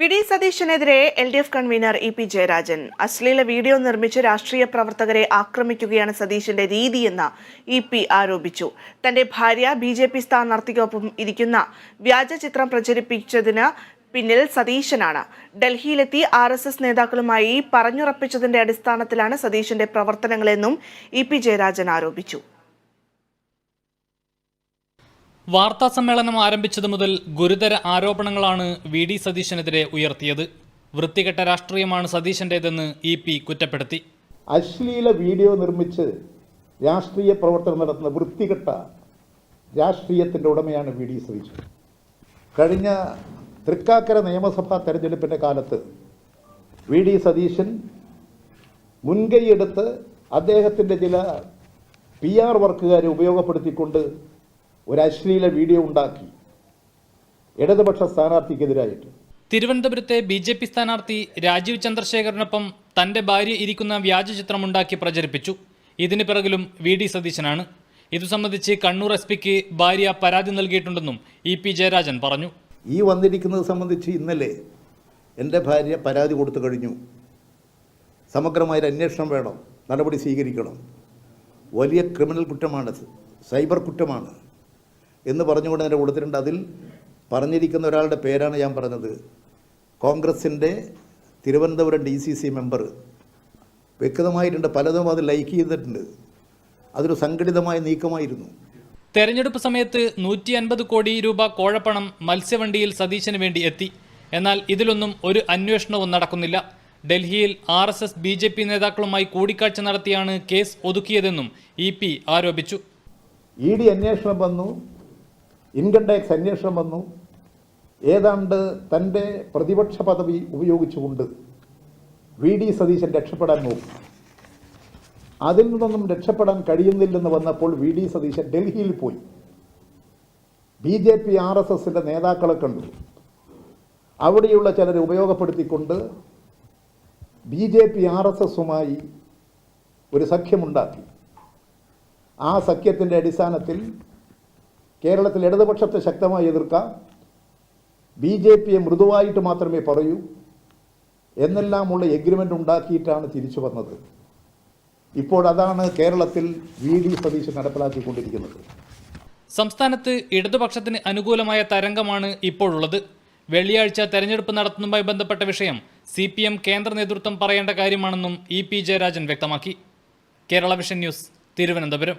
V D സതീശനെതിരെ L D F convenor E P Jayarajan. അശ്ലീല video നിർമ്മിച്ച് രാഷ്ട്രീയ പ്രവർത്തകരെ ആക്രമിക്കുകയാണ് സതീശന്റെ രീതിയെന്ന് ഇ പി ആരോപിച്ചു. തന്റെ ഭാര്യ ബി ജെ പി സ്ഥാനാർത്ഥിക്കൊപ്പം ഇരിക്കുന്ന വ്യാജ ചിത്രം പ്രചരിപ്പിച്ചതിന് പിന്നിൽ സതീശനാണ്. ഡൽഹിയിലെത്തി ആർ എസ് എസ് നേതാക്കളുമായി പറഞ്ഞുറപ്പിച്ചതിന്റെ അടിസ്ഥാനത്തിലാണ് സതീശന്റെ പ്രവർത്തനങ്ങളെന്നും ഇ പി ജയരാജൻ ആരോപിച്ചു. വാർത്താ സമ്മേളനം ആരംഭിച്ചത് മുതൽ ഗുരുതര ആരോപണങ്ങളാണ് വി ഡി സതീശനെതിരെ ഉയർത്തിയത്. വൃത്തികെട്ട രാഷ്ട്രീയമാണ് സതീശന്റേതെന്ന് ഇ പി കുറ്റപ്പെടുത്തി. അശ്ലീല വീഡിയോ നിർമ്മിച്ച് രാഷ്ട്രീയ പ്രവർത്തനം നടത്തുന്ന വൃത്തികെട്ട രാഷ്ട്രീയത്തിന്റെ ഉടമയാണ് വി ഡി സതീശൻ. കഴിഞ്ഞ തൃക്കാക്കര നിയമസഭാ തെരഞ്ഞെടുപ്പിന്റെ കാലത്ത് വി ഡി സതീശൻ മുൻകൈയെടുത്ത് അദ്ദേഹത്തിന്റെ ചില പി ആർ വർക്കുകാരെ ഉപയോഗപ്പെടുത്തിക്കൊണ്ട് ഒരു അശ്ലീല വീഡിയോ ഉണ്ടാക്കി. ഇടതുപക്ഷ സ്ഥാനാർത്ഥിക്കെതിരായിട്ട്. തിരുവനന്തപുരത്തെ ബി ജെ പി സ്ഥാനാർത്ഥി രാജീവ് ചന്ദ്രശേഖരനൊപ്പം തന്റെ ഭാര്യ ഇരിക്കുന്ന വ്യാജ ചിത്രമുണ്ടാക്കി പ്രചരിപ്പിച്ചു. ഇതിന് പിറകിലും വി ഡി സതീശനാണ്. ഇതു സംബന്ധിച്ച് കണ്ണൂർ എസ് പിക്ക് ഭാര്യ പരാതി നൽകിയിട്ടുണ്ടെന്നും ഇ പി ജയരാജൻ പറഞ്ഞു. ഈ വന്നിരിക്കുന്നത് സംബന്ധിച്ച് ഇന്നലെ എന്റെ ഭാര്യ പരാതി കൊടുത്തു കഴിഞ്ഞു. സമഗ്രമായൊരു അന്വേഷണം വേണം. നടപടി സ്വീകരിക്കണം. വലിയ ക്രിമിനൽ കുറ്റമാണ് സൈബർ കുറ്റമാണ്. എന്ന് പറഞ്ഞുകൊണ്ട് എന്റെ കൊടുത്തിട്ടുണ്ട് അതിൽ പറഞ്ഞിരിക്കുന്ന ഒരാളുടെ പേരാണ് ഞാൻ പറഞ്ഞത്. കോൺഗ്രസിന്റെ Thiruvananthapuram D C C member വ്യക്തമായിട്ടുണ്ട്. പലതും അത് ലൈക്ക് ചെയ്തിട്ടുണ്ട്. അതൊരു സംഘടിതമായ നീക്കമായിരുന്നു. തെരഞ്ഞെടുപ്പ് സമയത്ത് നൂറ്റി അൻപത് കോടി രൂപ കോഴപ്പണം മത്സ്യവണ്ടിയിൽ സതീശന് വേണ്ടി എത്തി. എന്നാൽ ഇതിലൊന്നും ഒരു അന്വേഷണവും നടക്കുന്നില്ല. ഡൽഹിയിൽ R S S B J P നേതാക്കളുമായി കൂടിക്കാഴ്ച നടത്തിയാണ് കേസ് ഒതുക്കിയതെന്നും ഇ പി ആരോപിച്ചു. ഇ ഡി അന്വേഷണം വന്നു. ഇൻകം ടാക്സ് അന്വേഷണം വന്നു. ഏതാണ്ട് തന്റെ പ്രതിപക്ഷ പദവി ഉപയോഗിച്ചുകൊണ്ട് വി ഡി സതീശൻ രക്ഷപ്പെടാൻ നോക്കി. അതിൽ നിന്നൊന്നും രക്ഷപ്പെടാൻ കഴിയുന്നില്ലെന്ന് വന്നപ്പോൾ വി ഡി സതീശൻ ഡൽഹിയിൽ പോയി. B J P R S എസിന്റെ നേതാക്കളെ കണ്ടു. അവിടെയുള്ള ചിലരെ ഉപയോഗപ്പെടുത്തിക്കൊണ്ട് B J P R S എസുമായി ഒരു സഖ്യമുണ്ടാക്കി. ആ സഖ്യത്തിന്റെ അടിസ്ഥാനത്തിൽ കേരളത്തിൽ ഇടതുപക്ഷത്തെ ശക്തമായി എതിർക്കാം. ബി ജെ പിയെ മൃദുവായിട്ട് മാത്രമേ പറയൂ. എന്നെല്ലാമുള്ള എഗ്രിമെന്റ് ഉണ്ടാക്കിയിട്ടാണ് തിരിച്ചു വന്നത്. ഇപ്പോൾ അതാണ് കേരളത്തിൽ വി ഡി സതീശൻ നടപ്പിലാക്കിക്കൊണ്ടിരിക്കുന്നത്. സംസ്ഥാനത്ത് ഇടതുപക്ഷത്തിന് അനുകൂലമായ തരംഗമാണ് ഇപ്പോഴുള്ളത്. വെള്ളിയാഴ്ച തെരഞ്ഞെടുപ്പ് നടത്തുന്നതുമായി ബന്ധപ്പെട്ട വിഷയം സി പി എം കേന്ദ്ര നേതൃത്വം പറയേണ്ട കാര്യമാണെന്നും ഇ പി ജയരാജൻ വ്യക്തമാക്കി. Kerala vision news Thiruvananthapuram.